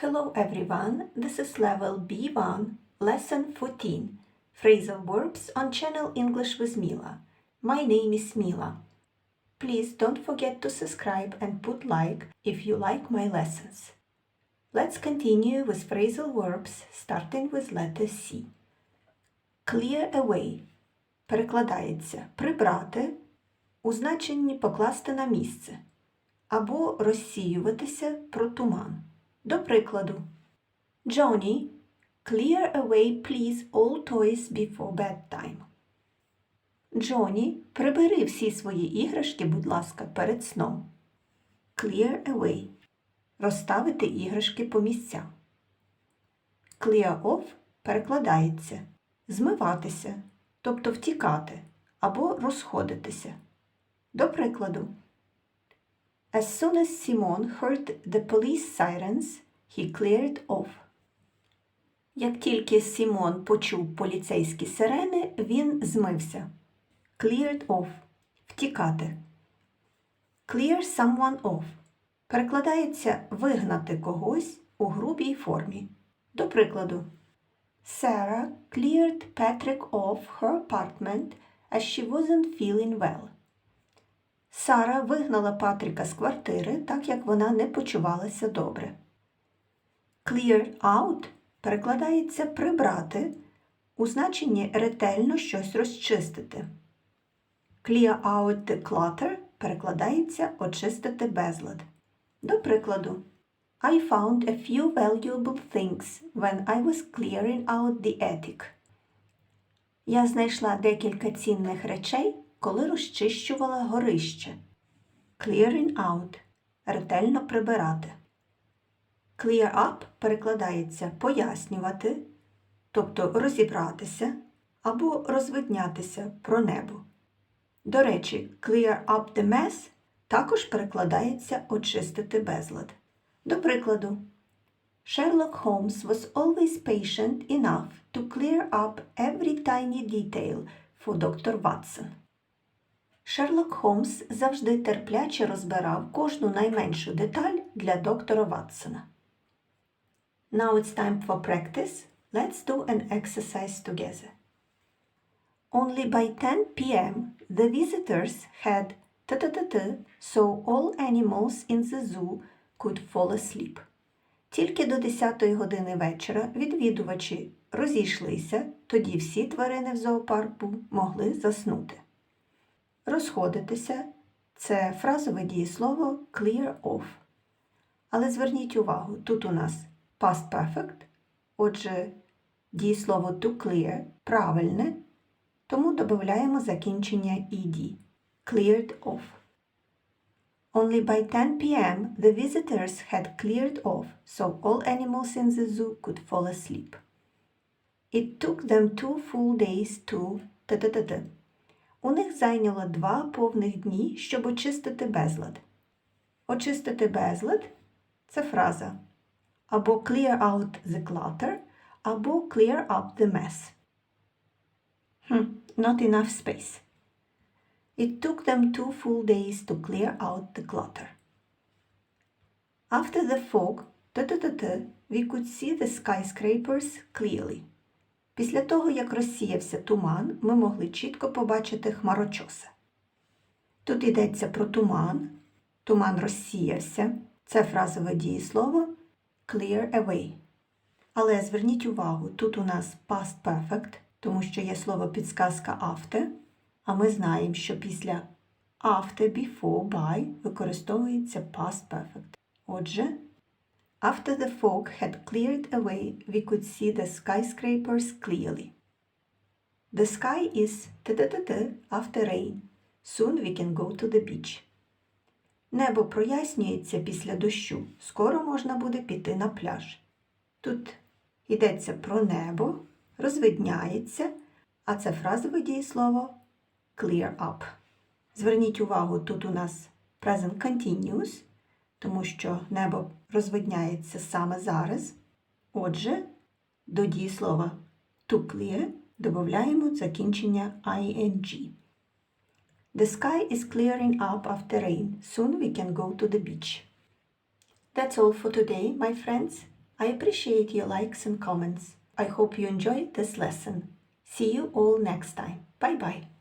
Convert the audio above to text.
Hello everyone, this is level B1, lesson 14, phrasal verbs on channel English with Mila. My name is Mila. Please don't forget to subscribe and put like if you like my lessons. Let's continue with phrasal verbs starting with letter C. Clear away перекладається прибрати у значенні покласти на місце або розсіюватися про туман. До прикладу, Johnny, clear away please all toys before bedtime. Джоні, прибери всі свої іграшки, будь ласка, перед сном. Clear away. Розставити іграшки по місцях. Clear off перекладається змиватися, тобто втікати або розходитися. До прикладу, As soon as Simon heard the police sirens, he cleared off. Як тільки Сімон почув поліцейські сирени, він змився. Cleared off втікати. Clear someone off перекладається вигнати когось у грубій формі. До прикладу, Sarah cleared Patrick off her apartment as she wasn't feeling well. Сара вигнала Патріка з квартири, так як вона не почувалася добре. Clear out перекладається прибрати у значенні ретельно щось розчистити. Clear out the clutter перекладається очистити безлад. До прикладу, I found a few valuable things when I was clearing out the attic. Я знайшла декілька цінних речей, коли розчищувала горище. Clearing out ретельно прибирати. Clear up перекладається пояснювати, тобто розібратися або розвиднятися про небо. До речі, clear up the mess також перекладається очистити безлад. До прикладу, Sherlock Holmes was always patient enough to clear up every tiny detail for Dr. Watson. Шерлок Холмс завжди терпляче розбирав кожну найменшу деталь для доктора Ватсона. Now it's time for practice. Let's do an exercise together. Only by 10 p.m. the visitors had t-t-t-t, so all animals in the zoo could fall asleep. Тільки до 10 години вечора відвідувачі розійшлися, тоді всі тварини в зоопарку могли заснути. Розходитися це фразове дієслово clear off. Але зверніть увагу, тут у нас past perfect, отже, дієслово to clear правильне, тому додаємо закінчення ed. Cleared off. Only by 10 p.m. the visitors had cleared off, so all animals in the zoo could fall asleep. It took them two full days to. У них зайняло два повних дні, щоб очистити безлад. Очистити безлад це фраза або clear out the clutter, або clear up the mess. Хм, not enough space. It took them two full days to clear out the clutter. After the fog, we could see the skyscrapers clearly. Після того, як розсіявся туман, ми могли чітко побачити хмарочоси. Тут йдеться про туман, туман розсіявся. Це фразове дієслово clear away. Але зверніть увагу, тут у нас past perfect, тому що є слово підсказка after, а ми знаємо, що після after, before, by використовується past perfect. Отже, After the fog had cleared away, we could see the skyscrapers clearly. The sky is t-t-t-t after rain. Soon we can go to the beach. Небо прояснюється після дощу. Скоро можна буде піти на пляж. Тут йдеться про небо, розвидняється, а це фразове дієслово clear up. Зверніть увагу, тут у нас present continuous тому що небо розвидняється саме зараз. Отже, до дієслова to clear додаємо закінчення ing. The sky is clearing up after rain. Soon we can go to the beach. That's all for today, my friends. I appreciate your likes and comments. I hope you enjoyed this lesson. See you all next time. Bye bye.